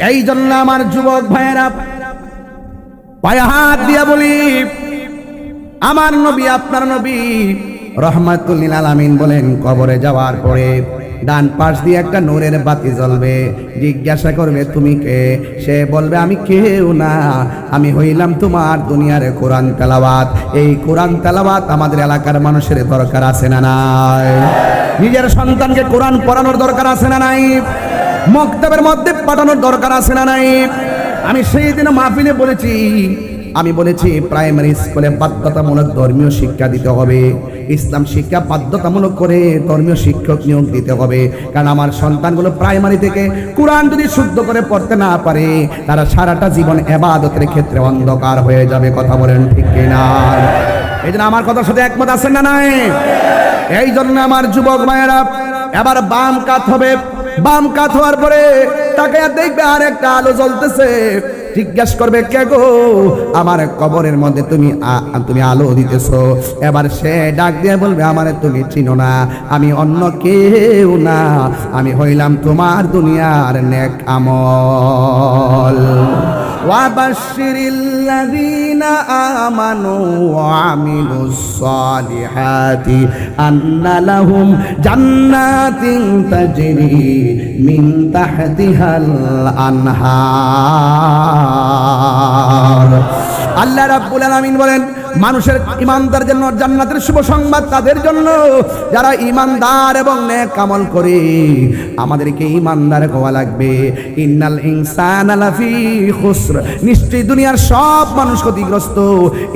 এই জন্য আমার যুবক ভাইয়েরা, পায়ে হাত দিয়া বলি, আমার নবী, আপনার নবী রহমাতুল্লিল আলামিন বলেন, কবরে যাওয়ার পরে ডান পাশ দিয়ে একটা নূরের বাতি জ্বলবে। জিজ্ঞাসা করবে, তুমি কে? সে বলবে, আমি কেউ না, আমি হইলাম তোমার দুনিয়ার কোরআন তেলাওয়াত। এই কোরআন তেলাওয়াত আমাদের এলাকার মানুষের দরকার আছে না নাই? নিজের সন্তানকে কোরআন পড়ানোর দরকার আছে না নাই? মক্তবের মধ্যে পাঠানোর দরকার আছে না নাই? আমি সেই দিন মাহফিলে বলেছি, আমি বলেছি প্রাইমারি স্কুলে বাধ্যতামূলক ধর্মীয় শিক্ষা দিতে হবে। ইসলাম শিক্ষা বাধ্যতামূলক করে ধর্মীয় শিক্ষক নিয়োগ দিতে হবে। কারণ আমার সন্তানগুলো প্রাইমারি থেকে কোরআন যদি শুদ্ধ করে পড়তে না পারে, তারা সারাটা জীবন এবাদতের ক্ষেত্রে অন্ধকার হয়ে যাবে। কথা বলেন ঠিক কিনা? এই জন্য আমার কথার সাথে একমত আছেন না নাই? এই জন্য আমার যুবক মায়েরা এবার বাম কাত হবে। বাম কাত হওয়ার পরে তাকে দেখবে আর একটা আলো জ্বলতেছে। জিজ্ঞাস করবে, কে গো? আমার কবরের মধ্যে তুমি তুমি আলো দিতেছ। এবার সে ডাক দিয়ে বলবে, আমার তুমি চিনো না, আমি অন্য কেউ না। আমি হইলাম তোমার দুনিয়ার নেক আমল। وبشر الذين آمنوا وعملوا الصالحات أن لهم جنات تجري من تحتها الأنهار আল্লাহ রাব্বুল আলামিন বলেন মানুষের ইমানদার জন্য জান্নাতের শুভ সংবাদ তাদের জন্য। যারা ইমানদার এবং নেক আমল করে, আমাদেরকে ইমানদার হওয়া লাগবে। ইন্নাল ইনসান লাফি খুসর। নিশ্চয়ই দুনিয়ার সব মানুষ ক্ষতিগ্রস্ত।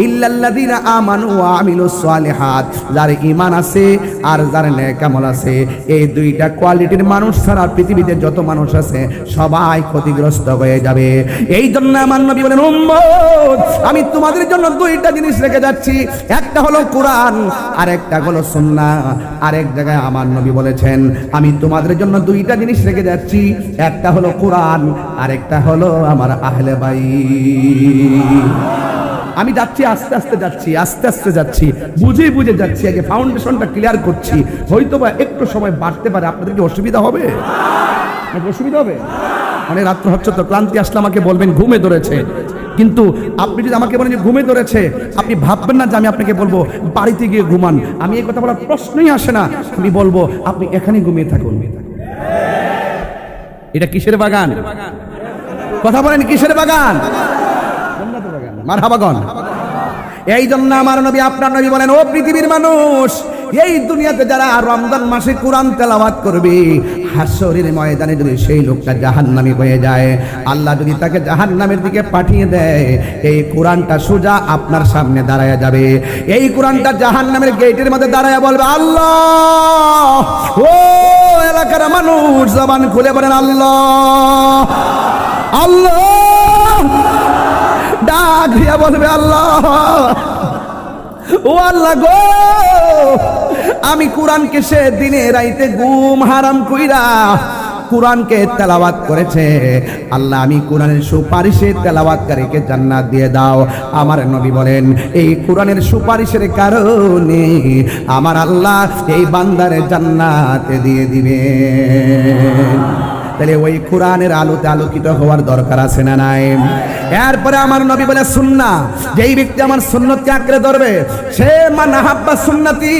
ইল্লাল্লাযিনা আমানু ওয়া আমিলুস সালিহাত। যার ঈমান আছে আর যার নেক আমল আছে, এই দুইটা কোয়ালিটির মানুষ ছাড়া পৃথিবীতে যত মানুষ আছে, সবাই ক্ষতিগ্রস্ত হয়ে যাবে। এই জন্য আমার নবী বলেন, উম্মত, আমি তোমাদের জন্য দুইটা জিনিস রেখে যাচ্ছি। একটা হলো কোরআন আর একটা হলো সুন্নাহ আরেক জায়গায় আমার নবী বলেছেন, আমি তোমাদের জন্য দুইটা জিনিস রেখে যাচ্ছি। একটা হলো কোরআন, আরেকটা হলো আমার আহলে বাই আমি যাচ্ছি, আস্তে আস্তে যাচ্ছি, আস্তে আস্তে যাচ্ছি। বুঝে বুঝে যাচ্ছি, আগে ফাউন্ডেশনটা ক্লিয়ার করছি। হয়তো বা একটু সময় বাড়তে পারে, আপনাদের কি অসুবিধা হবে? অসুবিধা হবে? মানে রাত্র হচ্ছে তো ক্লান্তি আসলে আমাকে বলবেন, ঘুমে ধরেছে। কিন্তু আপনি যদি আমাকে বলেন যে ঘুমে ধরেছে, আপনি ভাববেন না যে আমি আপনাকে বলব, বাড়িতে গিয়ে ঘুমান। আমি এই কথা বলার প্রশ্নই আসে না। আমি বলব, আপনি এখানে ঘুমিয়ে থাকুন। এটা কিসের বাগান? কথা বলেন, কিসের বাগান? মারহাবাগন এই জন্য আমার নবী, আপনার নবী বলেন, ও পৃথিবীর মানুষ, এই দুনিয়াতে যারা রমজান মাসে কোরআন তেলাওয়াত করবে হাসরের ময়দানে যদি সেই লোকটা জাহান্নামী হয়ে যায়, আল্লাহ যদি তাকে জাহান্নামের দিকে পাঠিয়ে দেয়, এই কোরআনটা সোজা আপনার সামনে দাঁড়ায় যাবে। এই কোরআনটা জাহান্নামের গেটের মধ্যে দাঁড়ায় বলবে, আল্লাহ! ও এলাকার মানুষ, জবান খুলে বলেন, আল্লাহ! আল্লাহ! ডাক দিয়া বলবে, আল্লাহ! ও আল্লাহ গো! আমি কোরআনকে সে দিনে রাইতে গুম হারাম কইরা কোরআনকে তেলাওয়াত করেছে। আল্লাহ, আমি কোরআনের সুপারিশে তেলাওয়াতকারীকে জান্নাত দিয়ে দাও। আমার নবী বলেন, এই কোরআনের সুপারিশের কারণে আমার আল্লাহ এই বান্দারে জান্নাতে দিয়ে দিবে তাহলে ওই কোরআনের আলোতে আলোকিত হওয়ার দরকার আছে না নাই? এরপরে আমার নবী বলে, সুন্না, যেই ব্যক্তি আমার সুন্নতকে আঁকড়ে ধরবে, সে মান আহাব্বা সুন্নতি,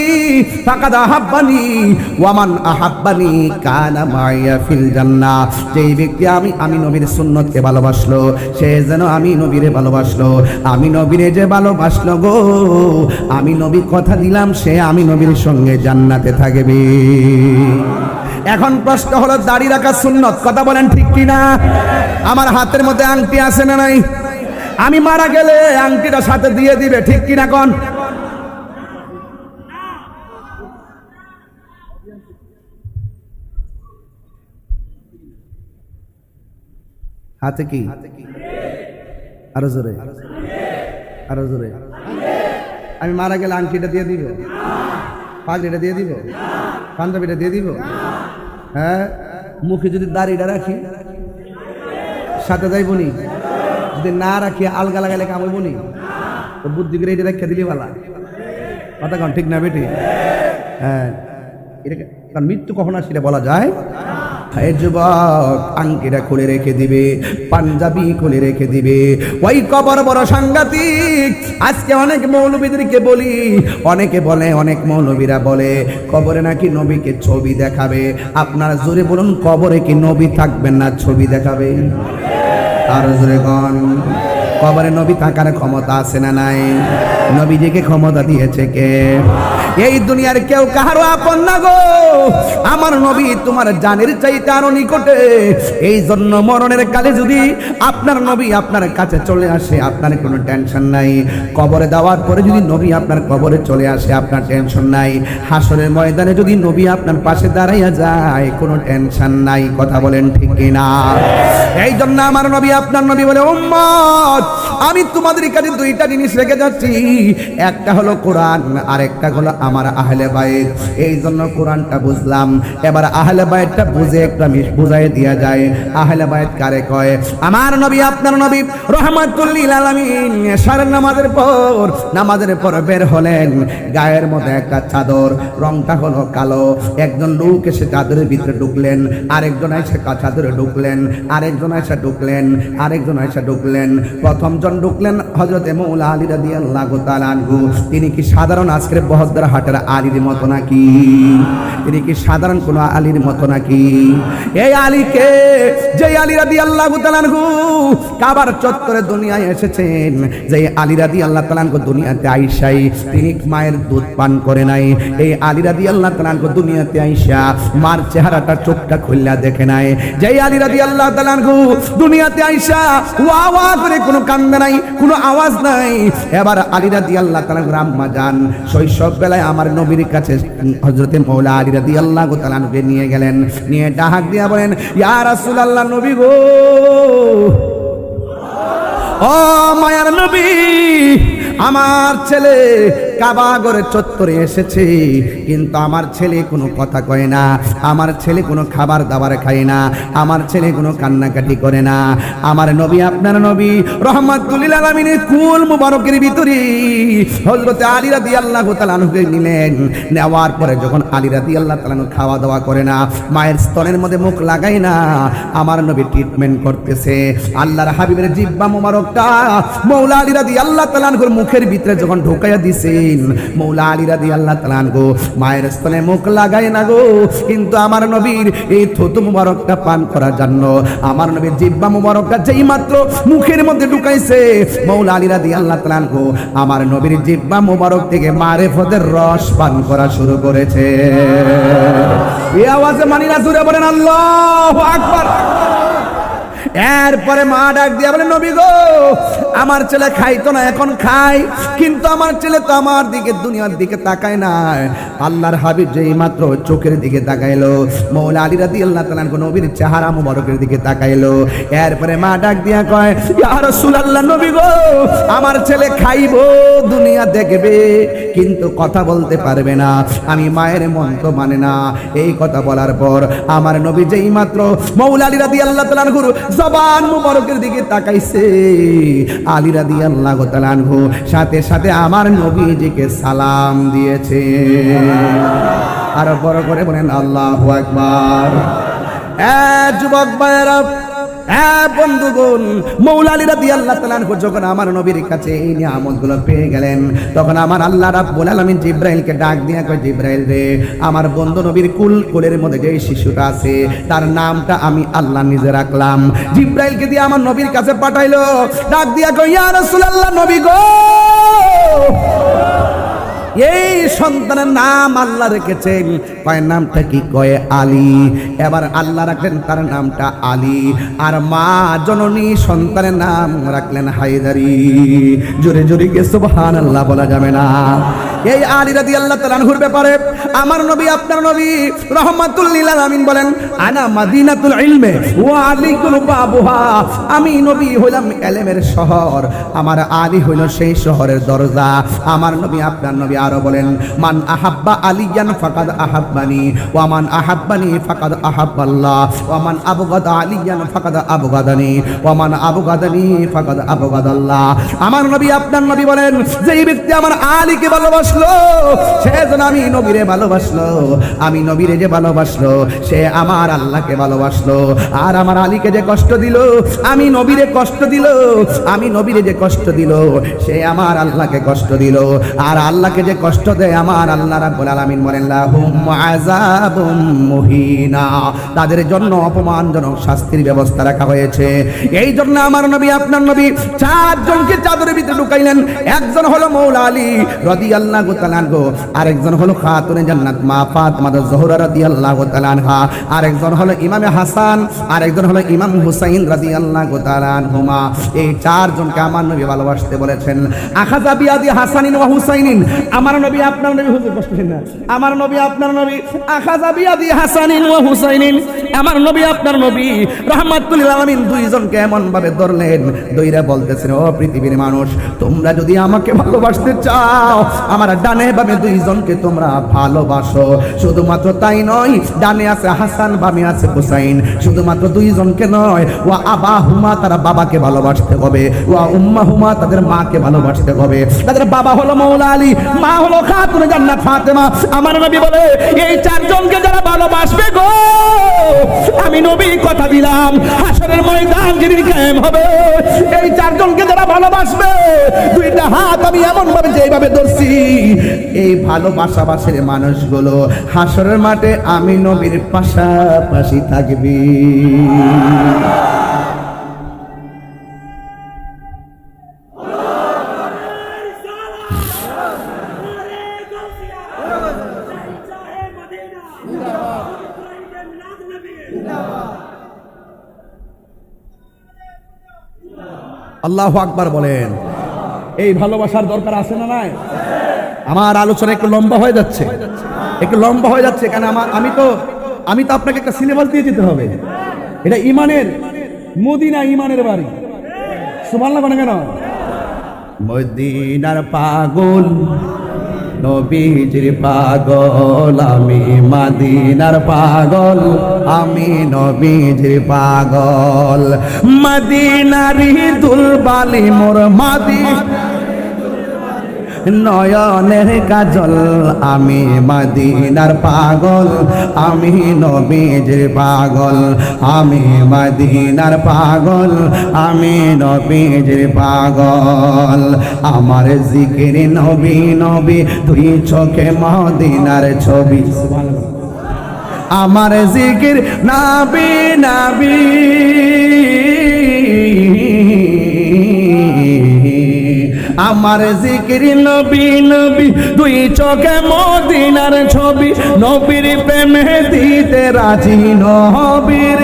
ফাকাদ আহাব্বানি ওয়ামান আহাব্বানি কানা মাইয়া ফিল জান্নাহ। যেই ব্যক্তি আমি আমি নবীর সুন্নতকে ভালোবাসলো, সে যেন আমি নবীরে ভালোবাসলো। আমি নবীরে যে ভালোবাসলো গো, আমি নবী কথা দিলাম, সে আমি নবীর সঙ্গে জান্নাতে থাকবে। এখন প্রশ্ন হলো, দাড়ি রাখা সুন্নত, কথা বলেন ঠিক কি না আমার হাতের মধ্যে আংটি আছে না নাই? আমি মারা গেলে আংটিটা সাথে দিয়ে দিবে, ঠিক কি না কোন? হাতে কি? আরও জোরে। আরও জোরে। আমি মারা গেলে আংটিটা দিয়ে দিব। পাগড়িটা দিয়ে দিব। পাঞ্জাবিটা দিয়ে দিব। হ্যাঁ? মুখে যদি দাড়িটা রাখি, সাথে যাইব বনি। যদি না রাখি, আলগা লাগাইলে কামাইব বনি। তো বুদ্ধি করে এটা রেখে দিলি বালা। কথা কন, ঠিক না বেটি? হ্যাঁ। এটা কারণ মৃত্যু কখন আসে সেটা বলা যায়? এই যুবক, আংটিটা খুলে রেখে দিবে, পাঞ্জাবি খুলে রেখে দিবে। ওই কবর বড় সাংঘাতিক। আজকে অনেক মৌলবীদেরকে বলি, অনেকে বলে, অনেক মৌলবীরা বলে, কবরে নাকি নবীকে ছবি দেখাবে। আপনারা জোরে বলুন, কবরে কি নবী থাকবেন না ছবি দেখাবে? আর জোরে গন কবরে নবী থাকার ক্ষমতা আছে না নাই? নবীজিকে ক্ষমতা দিয়েছে কে? এই দুনিয়ার কেউ কাহারও আপন না গো। আমার নবী তোমার জানের চাইতে আরও নিকটে। এই জন্য মরণের কালে যদি আপনার নবী আপনার কাছে চলে আসে, আপনার কোনো টেনশন নাই। কবরে দেওয়ার পরে যদি নবী আপনার কবরে চলে আসে, আপনার টেনশন নাই। হাসরের ময়দানে যদি নবী আপনার পাশে দাঁড়াইয়া যায়, কোনো টেনশন নাই। কথা বলেন ঠিক কিনা? এই জন্য আমার নবী, আপনার নবী বলে, উম্মত আমি তোমাদের কাছে দুইটা জিনিস রেখে যাচ্ছি। একটা হলো কোরআন আর একটা হলো আমার আহলে বাইত। এই জন্য কোরআনটা বুঝলাম। এবার আহলে বাইতটা বুঝে একটা বুঝাই দিয়া যায় আহলে বাইত কারে কয়? আমার নবী, আপনার নবী রহমাতুল্লিল আলামিন সারের নামাজের পর নামাজের পর বের হলেন। গায়ের মধ্যে একটা চাদর, রংটা হলো কালো। একজন লোক এসে চাদরের ভিতরে ঢুকলেন, আরেকজন এসে চাদরে ঢুকলেন, আরেকজন এসে ঢুকলেন, আরেকজন এসে ঢুকলেন। প্রথম জন ঢুকলেন হজরতে মৌলা আলী রাদি আল্লাহ তালানহু তিনি কি সাধারণ আজকের বহদ্দার হাটের আলীর মতো নাকি? তিনি কি সাধারণ কোন আলীর মতো নাকি? এই আলীকে যে আলী রাদি আল্লাহ তালানহু কাবার চত্বরে দুনিয়ায় এসেছেন। যে আলী রাদি আল্লাহ তালানহু দুনিয়াতে আইসাই, তিনি মায়ের দুধ পান করে নাই? এই আলী রাদি আল্লাহ তালানহু দুনিয়াতে আইসা মার চেহারাটা চোখটা খুললা দেখে নাই। যে আলী রাদি আল্লাহ তালানহু দুনিয়াতে আইসা ওয়া ওয়া করে কোনো কান্দে নাই, কোনো আওয়াজ নাই। এবার আলী রাদি আল্লাহ তালা আম্মা যান। শৈশব বেলায় আমার নবীর কাছে হজরতে মৌলা আলী রাদি আল্লাহ তালানহুকে নিয়ে গেলেন। নিয়ে ডাহাক দিয়া বলেন ইয়ার ইয়া রাসূলুল্লাহ নবী গো! ও মায়ার নবী, আমার ছেলে কাবাগরের চত্বরে এসেছে। কিন্তু আমার ছেলে কোনো কথা কয় না। আমার ছেলে কোনো খাবার দাবার খায় না। আমার ছেলে কোনো কান্নাকাটি করে না। আমার নবী, আপনার নবী রহমাতুল্লিল আলমিনের কুল মুবারকের ভিতরে হজরতে আলী রাদি আল্লাহ তালানুকে নিলেন। নেওয়ার পরে যখন আলী রাদি আল্লাহ তালানু খাওয়া দাওয়া করে না, মায়ের স্তনের মধ্যে মুখ লাগাই না, আমার নবী ট্রিটমেন্ট করতেছে। আল্লাহর হাবিবের জিব্বা মোবারকটা মৌলা আলী রাদি আল্লাহ তালানহুর মুখের ভিতরে যখন ঢোকাইয়া দিছেন মৌলা আলী রাদি আল্লাহ তালানহু মায়ের স্তনে মুখ লাগাই না গো। কিন্তু আমার নবীর এই থুতু মুবারকটা পান করার জন্য, আমার নবীর জিব্বা মুবারকটা যেই মাত্র মুখের মধ্যে ঢুকাইছে, মৌলা আলী রাদি আল্লাহ তালানহু আমার নবীর জিব্বা মুবারক থেকে মারে ফদের রস পান করা শুরু করেছে। এই আওয়াজে মানিনা জুড়ে বলেন, আল্লাহ আকবার! এরপরে মা ডাক দিয়া বলে, নবী গো, আমার ছেলে খাইতো না, এখন খাই। কিন্তু আমার ছেলে তো আমার দিকে, দুনিয়ার দিকে তাকায় না আল্লাহর হাবিব যেই মাত্র চোখের দিকে তাকাইলো, মৌলা আলী রাদি আল্লাহ তালান নবীর চেহারা মুবারকের দিকে তাকাইলো। এরপরে মা ডাক দিয়া কয়, ইয়া রাসূলুল্লাহ, নবী গো, আমার ছেলে খাইবো, দুনিয়া দেখবে, কিন্তু কথা বলতে পারবে না। আমি মায়ের মন তো মানে না। এই কথা বলার পর আমার নবী যেই মাত্র মৌলা আলী রাদি আল্লাহ তালানহুর জবান মুবারকের দিকে তাকাইছে। আলী রাদি আল্লাহ তালানহু সাথে সাথে আমার নবীজিকে সালাম দিয়েছে। আর বড় করে বলেন, আল্লাহ আকবার। যুবক ভাইয়েরা হ্যাঁ বন্ধুগণ, মৌলালী রাদি আল্লাহ তালানহু যখন আমার নবীর কাছে এই নিয়ামতগুলো পেয়ে গেলেন, তখন আমার আল্লাহ রাব্বুল আলামিন জিব্রাইলকে ডাক দিয়া কয়, জিব্রাইল রে, আমার বন্ধু নবীর কুল, কুলের মধ্যে যে শিশুটা আছে, তার নামটা আমি আল্লাহ নিজে রাখলাম। জিব্রাইলকে দিয়ে আমার নবীর কাছে পাঠাইলো, ডাক দিয়া কয়, ইয়া রাসূলুল্লাহ, নবী গো! এই সন্তানের নাম আল্লাহ রেখেছেন। কয় নামটা কি? কয় আলী। এবার আল্লাহ রাখলেন তার নামটা আলী। আর মা জননী সন্তানের নাম রাখলেন হায়দারি। জোরে জোরে গে সুবহান আল্লাহ বলা যাবে না। এই আলী রাদি আল্লাহ তালানহুর ব্যাপারে আমার নবী, আপনার নবী রহমাতুল্লিল আলামিন বলেন, আনা মাদিনাতুল ইলমে ওয়া আলিকুল বাবুহা। আমি নবী হইলাম এলেমের শহর। আমার আলী হইল সেই শহরের দরজা। আমার নবী, আপনার নবী আরও বলেন, মান আহাব্বা আলিয়ান ফাকাদ আহাব্বানি, ওয়া মান আহাব্বানি ফাকাদ আহাব্বাল্লাহ, ওয়া মান আবগাদা আলিয়ান ফাকাদ আবগাদানি, ওয়া মান আবগাদানি ফাকাদ আবগাদাল্লাহ। আমার নবী, আপনার নবী বলেন, যেই ব্যক্তি আমার আলীকে ভালোবাসলো, সে যেন আমি নবীরে ভালোবাসলো, আমি নবীরে যে ভালোবাসলো, সে আমার আল্লাহকে ভালোবাসলো। আর আমার আলীকে যে কষ্ট দিল, আমি নবীরে কষ্ট দিল, আমি নবীরে যে কষ্ট দিল, সে আমার আল্লাহকে কষ্ট দিল। আর আল্লাহকে যে কষ্ট দেয় আমার আল্লাহ রাব্বুল আলামিন বলেন লাহুম আযাবুম মুহিনা। তাদের জন্য অপমানজনক শাস্তির ব্যবস্থা রাখা হয়েছে। এই জন্য আমার নবী, আপনার নবী চারজনকে চাদরের ভিতরে ঢুকাইলেন। একজন হলো মৌলা আলী রাদিয়াল্লাহু তাআলা আনহু, আরেকজন হলো খাতুনে জান্নাত, মা ফাতেমা জোহরা রাদিয়াল্লাহু তাআলা আনহা, আরেকজন হলো ইমামে হাসান, আরেকজন হলো ইমাম হুসাইন রাদিয়াল্লাহু তাআলা আনহুমা। এই চারজনকে আমার নবী ভালোবাসতে বলেছেন। আখাজা বিয়াদি হাসানিন ওয়া হুসাইনিন আমার নবী, আপনার নবী হুজুর কষ্ট না। আমার নবী, আপনার নবী, আখাজা বিয়াদি হাসানিন ওয়া হুসাইনিন। আমার নবী, আপনার নবী, রহমাতুল আলামিন দুইজনকে এমন ভাবে ধরলেন, দইরা বলতেছেন, ও পৃথিবীর মানুষ, তোমরা যদি আমাকে ভালোবাসতে চাও, আমার ডানে বামে দুইজনকে তোমরা ভালোবাসো। শুধুমাত্র তাই নয়, ডানে আছে হাসান, বামে আছে হুসাইন। শুধুমাত্র দুইজনকে নয় ও আবা হুমা তারা বাবাকে ভালোবাসতে হবে ও উম্মা হুমা তাদের মাকে ভালোবাসতে হবে। তাদের বাবা হলো মৌলা আলী, মা হলো খাতুন জান্নাত ফাতেমা। আমার নবী বলে, এই চারজনকে যারা ভালোবাসবে গো, আমি নবী কথা দিলাম। হাসরের ময়দান যেদিন কায়েম হবে, এই চারজনকে যারা ভালোবাসবে, দুইটা হাত আমি এমন ভাবে যেভাবে ধরছি, এই ভালোবাসাবাসের মানুষগুলো হাসরের মাঠে আমি নবীর পাশাপাশি থাকবি। আল্লাহ আকবার বলেন। এই ভালোবাসার দরকার আছে না নাই? আমার আলোচনা একটু লম্বা হয়ে যাচ্ছে। একটু লম্বা হয়ে যাচ্ছে, কেন আমার আমি তো আমি তো আপনাকে একটা সিলেবাস দিয়ে যেতে হবে। এটা ইমানের, মদিনা ইমানের বাড়ি। সুমান লাগবে না কেন? মদিনার পাগল নবীজির পাগল আমি মাদিনার পাগল আমি নবীজির পাগল। মদিনারি দুলবালি মোর মাদি নয়নের কাজল, আমি মদিনার পাগল, আমি নবীজির পাগল, আমি মদিনার পাগল, আমি নবীজির পাগল। আমার জিকির নবী নবী দুই চোখে মদিনার ছবি। আমার জিকির নাবি নাবি। আমার জিকির নবী নবী দুই চোখে মদিনার ছবি। নবীর প্রেমে দিতে রাজি নবীর।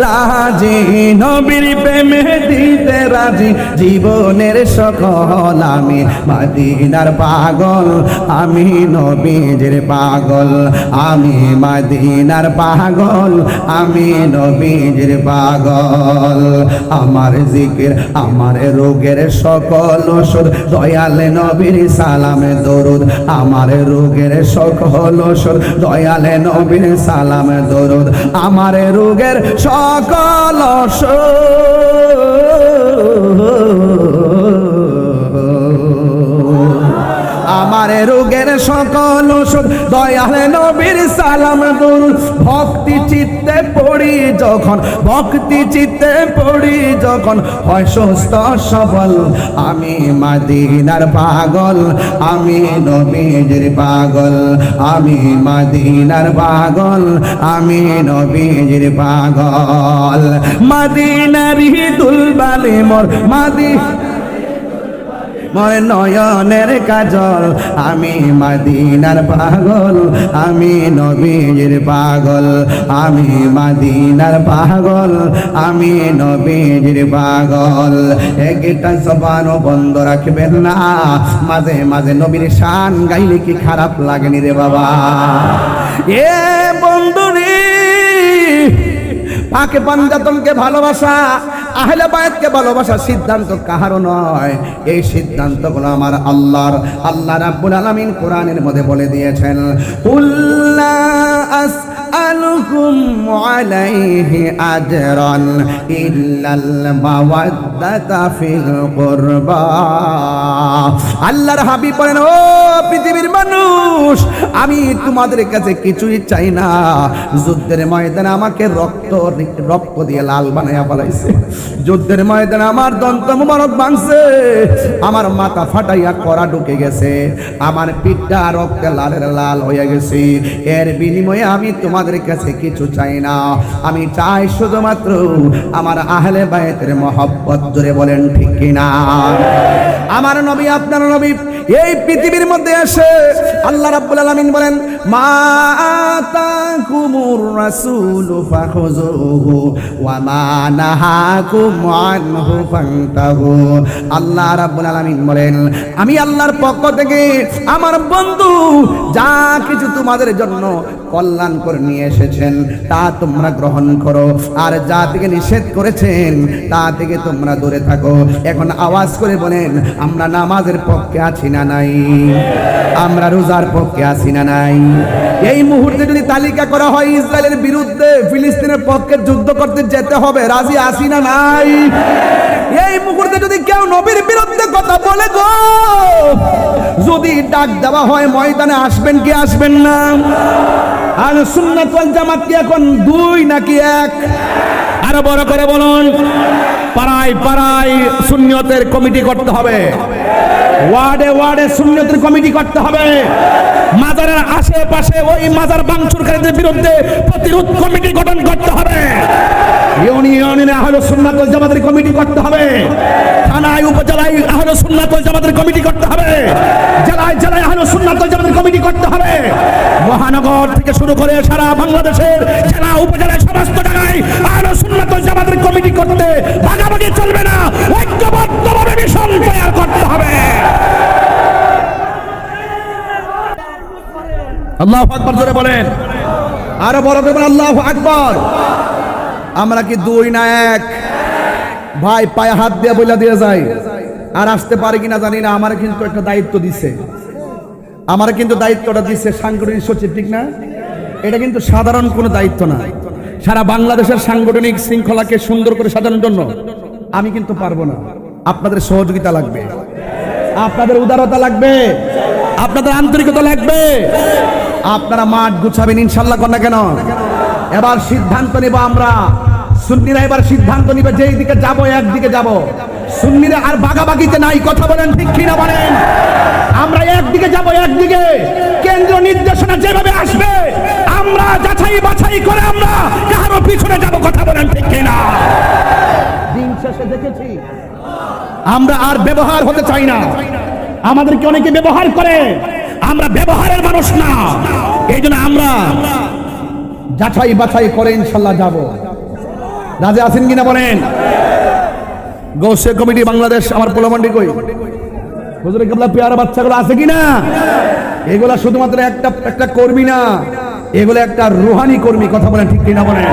রাজি, নবীর প্রেমে দিতে রাজি, জীবনের সকল আমি মাদিনার পাগল, আমি নবীজের পাগল, আমি মাদিনার পাগল, আমি নবীজের পাগল। আমার জিকির, আমার রোগের সকল ওষুধ, দয়াল নবীর সালামে, দরুদ। আমার রোগের সকল ওষুধ, দয়াল নবীর সালামে, দরুদ। আমার রোগের সকল কলস আমার রোগের সকল ওষুধ, দয়াল নবীর সালাম দরুদ ভক্তি চিত্তে পড়ি যখন, ভক্তি চিত্তে পড়ি যখন, হয় সুস্থ সবল। আমি মাদিনার পাগল, আমি নবীজির পাগল। আমি মাদিনার পাগল, আমি নবীজির পাগল। মাদিনারি দুলবালে মোর মাদি ময় নয়নের কাজল, আমি মাদিনার পাগল, আমি নবীর পাগল, আমি মাদিনার পাগল, আমি নবীর পাগল। একটা জবানও বন্ধ রাখবেন না, মাঝে মাঝে নবীর শান গাইলে কি খারাপ লাগেনি রে বাবা? এ বন্ধু রে পাকে পাঞ্জাতনকে ভালোবাসা আহলে বায়াতকে ভালোবাসার সিদ্ধান্ত কাহারও নয়। এই সিদ্ধান্তগুলো আমার আল্লাহর। আল্লাহ রাব্বুল আলামিন কোরআনের মধ্যে বলে দিয়েছেন, কুল্লা আসআলুকুম আলাইহি আজরান ইল্লাল মাওয়াদ্দাতা ফিল কুরবা আল্লাহর হাবিব বলেন, ও পৃথিবীর মানুষ, আমি তোমাদের কাছে কিছুই চাই না। যুদ্ধের ময়দানে আমাকে রক্ত রক্ত দিয়ে লাল বানাইয়া ফেলাইছে। যুদ্ধের ময়দানে আমার দন্ত মুবারক ভাঙছে। আমার মাথা ফাটাইয়া করা ঢুকে গেছে। আমার পিঠটা রক্তে লালের লাল হয়ে গেছে। এর বিনিময়ে আমি তোমাদের কাছে কিছু চাই না। আমি চাই শুধুমাত্র আমার আহলে বায়েতের মহব্বত। জোরে বলেন ঠিক কিনা? আমার নবী, আপনার নবী এই পৃথিবীর মধ্যে এসে আল্লাহ রাব্বুল আলামিন বলেন, মা আতাকুমুর রাসূলু ফাখুযুহু ওয়া মা নাহাকুম আনহু ফান্তাহু। আল্লাহ রাব্বুল আলামিন বলেন, আমি আল্লাহর পক্ষ থেকে আমার বন্ধু যা কিছু তোমাদের জন্য কল্যাণ করে নিয়ে এসেছেন, তা তোমরা গ্রহণ করো। আর যা থেকে নিষেধ করেছেন, তা থেকে তোমরা দূরে থাকো। এখন আওয়াজ করে বলেন, আমরা নামাজের পক্ষে আছি না নাই? আমরা রোজার পক্ষে আছি না নাই? এই মুহূর্তে যদি তালিকা করা হয়, ইসরায়েলের বিরুদ্ধে ফিলিস্তিনের পক্ষে যুদ্ধ করতে যেতে হবে। রাজি আছি না নাই? এই মুহূর্তে যদি কেউ নবীর বিরুদ্ধে কথা বলে গো, যদি ডাক দেওয়া হয়, ময়দানে আসবেন কি আসবেন না? আর সুন্নাত জামাত কি এখন দুই নাকি এক? আরও বড় করে বলুন। পাড়ায় পাড়ায় শূন্যতের কমিটি করতে হবে। ওয়ার্ডে ওয়ার্ডে শূন্যতের কমিটি করতে হবে। মাজারের আশেপাশে ওই মাজার বাংচুরকারীদের বিরুদ্ধে প্রতিরোধ কমিটি গঠন করতে হবে। ইউনিয়নে আহলে সুন্নাত ওয়াল জামাতের কমিটি করতে হবে। থানায়, উপজেলায় আহলে সুন্নাত ওয়াল জামাতের কমিটি করতে হবে। জেলায় জেলায় আহলে সুন্নাত জামাতের কমিটি করতে হবে। মহানগর থেকে শুরু করে সারা বাংলাদেশের জেলা, উপজেলায় সমস্ত জায়গায় আহলে সুন্নাত ওয়াল কমিটি করতে ভাগাভাগি চলবে না। ঐক্যবদ্ধভাবে মিশন তৈরি করতে হবে। আল্লাহ আকবর জোরে বলেন। আরও বড় করে আল্লাহ আকবর। আমরা কি দুই না এক? ভাই, পায়ে হাত দিয়ে বইলা দিয়ে যাই। আর আসতে পারে কিনা জানি না, আমার কিন্তু একটা দায়িত্ব দিছে। আমার কিন্তু দায়িত্বটা দিছে সাংগঠনিক সচিব, ঠিক না? এটা কিন্তু সাধারণ কোনো দায়িত্ব না। সারা বাংলাদেশের সাংগঠনিক শৃঙ্খলাকে সুন্দর করে সাজানোর জন্য আমি কিন্তু পারব না। আপনাদের সহযোগিতা লাগবে। আপনাদের উদারতা লাগবে। আপনাদের আন্তরিকতা লাগবে। আপনারা মাঠ গুছাবেন ইনশাল্লাহ কর না কেন? এবার সিদ্ধান্ত নেব আমরা। সুন্নিরা এবার সিদ্ধান্ত নিবে, যেই দিকে যাব, একদিকে যাব। সুন্নিরা আর বাগাবাগিতে নাই, কথা বলেন ঠিক কিনা বলেন? আমরা একদিকে যাব, একদিকে। কেন্দ্র নির্দেশনা যেভাবে আসবে আমরা যাচাই বাছাই করে আমরা কারও পিছনে যাব কথা বলেন ঠিক কিনা? দিন শেষে দেখেছি। আমরা আর ব্যবহার হতে চাই না। আমাদেরকে অনেকে ব্যবহার করে। আমরা ব্যবহারের মানুষ না। এই জন্য আমরা যাচাই বাছাই করে ইনশাল্লাহ যাব। রাজে আছেন কিনা বলেন? গৌসে কমিটি বাংলাদেশ আমার পোলামান্ডি কই? হুজুরে কেবলা পেয়ারা বাচ্চাগুলো আছে কিনা? এগুলা শুধুমাত্র একটা একটা কর্মী না। এগুলো একটা রুহানি কর্মী কথা বলেন, ঠিক কিনা বলেন?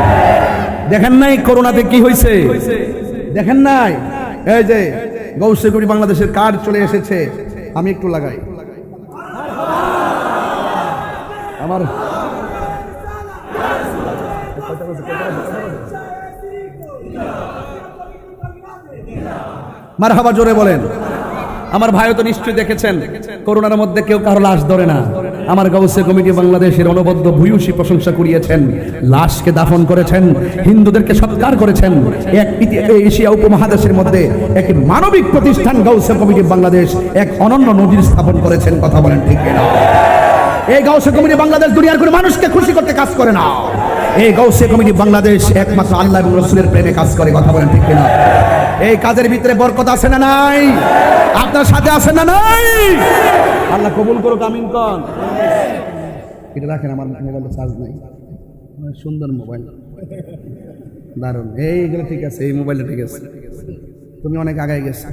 দেখেন নাই করোনাতে কি হয়েছে দেখেন নাই? এই যে গৌসে কমিটি বাংলাদেশের কার্ড চলে এসেছে। আমি একটু লাগাই। আমার মারহাবা জোরে বলেন। আমার ভাইও তো নিশ্চয়ই দেখেছেন, করোনার মধ্যে কেউ কারও লাশ ধরে না। আমার গাউসে কমিটি বাংলাদেশের অনবদ্য ভূয়সী প্রশংসা কুড়িয়েছেন, লাশকে দাফন করেছেন, হিন্দুদেরকে সৎকার করেছেন। এক এশিয়া উপমহাদেশের মধ্যে এক মানবিক প্রতিষ্ঠান গাউসে কমিটি বাংলাদেশ এক অনন্য নজির স্থাপন করেছেন, কথা বলেন ঠিক কিনা? এই গাউসে কমিটি বাংলাদেশ দুনিয়ার কোনো মানুষকে খুশি করতে কাজ করে না। এই গাউসে কমিটি বাংলাদেশ একমাত্র আল্লাহ এবং রসুলের প্রেমে কাজ করে, কথা বলেন ঠিক কিনা? এই কাজের ভিতরে বরকত আছে না নাই? আপনার সাথে আছে না নাই? আল্লাহ কবুল করুক, আমিন কন। এটা রাখেন, আমার মোবাইলে চার্জ নাই। সুন্দর মোবাইল। দারুণ। এইগুলো ঠিক আছে, এই মোবাইলটা ঠিক আছে। তুমি অনেক আগায় গেছো।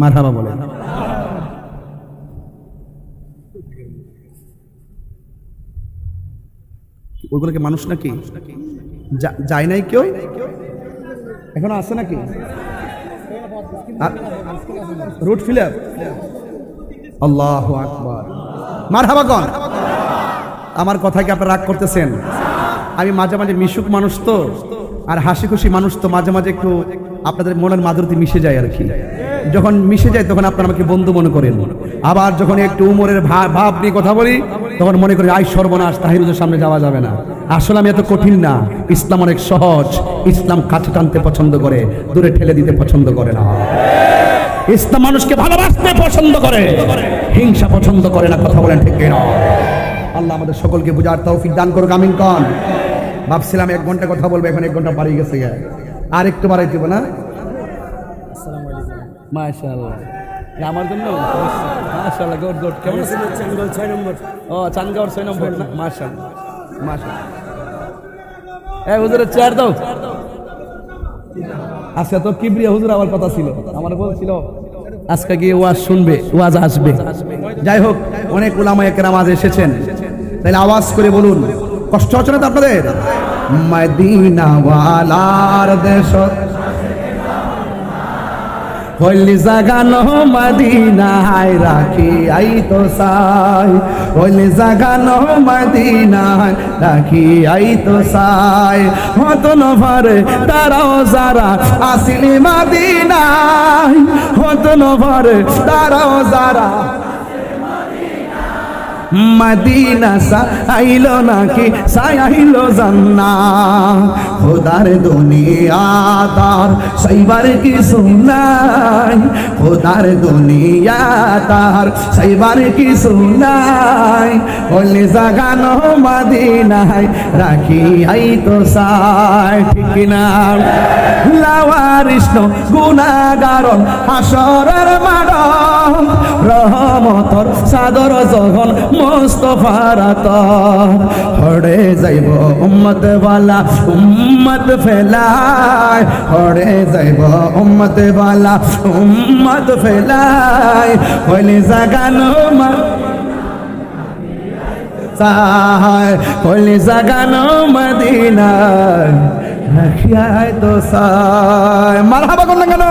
মারহাবা বলে ওইগুলো কি মানুষ নাকি? যায় নাই কেউ? এখনও আছে নাকি? রুট ফিলার। আল্লাহ আকবার। মার হাবাগন আমার কথা কি আপনারা রাগ করতেছেন? আমি মাঝে মাঝে মিশুক মানুষ তো, আর হাসি খুশি মানুষ তো মাঝে মাঝে একটু আপনাদের মনের মাধুরীতে মিশে যায় আর কি। যখন মিশে যায় তখন আপনারা আমাকে বন্ধু মনে করেন। আবার যখন একটু উমরের ভাব নিয়ে কথা বলি, তখন মনে করি, আয় সর্বনাশ, তাহিরুদের সামনে যাওয়া যাবে না। আসলে আমি এত কঠিন না। ইসলাম অনেক সহজ। ইসলাম কাছে টানতে পছন্দ করে দূরে ঠেলে দিতে পছন্দ করে না। ইসলাম মানুষকে ভালোবাসতে পছন্দ করে হিংসা পছন্দ করে না কথা বলেন ঠিক না আল্লাহ আমাদের সকলকে বুঝার তৌফিক দান করুক আমিন কন। ভাবছিলাম এক ঘণ্টা কথা বলব এখন এক ঘণ্টা বাড়িয়ে গেছে। আর একটু বাড়াই দিব না? মাশাআল্লাহ। আমার জন্য? মাশাআল্লাহ গুড গুড কেমন আছেন? চানগাঁও 6 নম্বর। ও চানগাঁও 6 নম্বর। মাশাআল্লাহ মাশাআল্লাহ। চেয়ার দাও। আজকে তো কিবরিয়া হুজুর আমার কথা ছিল। আমার বলছিল আজকে গিয়ে ওয়াজ শুনবে, ওয়াজ আসবে। যাই হোক, অনেক ওলামা এক রামাজ এসেছেন। তাহলে আওয়াজ করে বলুন, কষ্ট হচ্ছে না তো আপনাদের? মদিনাওয়ালার দেশ। হইলি জাগানো হাই রাখি, আই তো সাই। হইলি জাগানো হাই রাখি, আই তো সাই। হতন ভরে তারাও যারা আসিলি মদিনায় হতন ভরে তারাও যারা মদিনা সা আইলো নাকি? সাইলো জান্না খোদার দুনিয়া তার সাইবার কি সুনাই খোদার দুনিয়া তার সাইবার কি সুনাই বলে জাগানো মদিনায় রাখি আই তো সাই। ঠিক না লাওয়ারিষ্ণ গুণাগারণ হাসরের মাড রহমতর সাদর জগন মোস্তফার হড়ে যাইব উম্মত বালা উম্মত ফেলায়। হড়ে যাইব উম্মত বালা উম্মত ফেলায়। হইলে জাগানো মা সাহায় হইলে জাগানো মদিনায় রাখিয়ায় তো সায় মারহাবা করলেন কেন?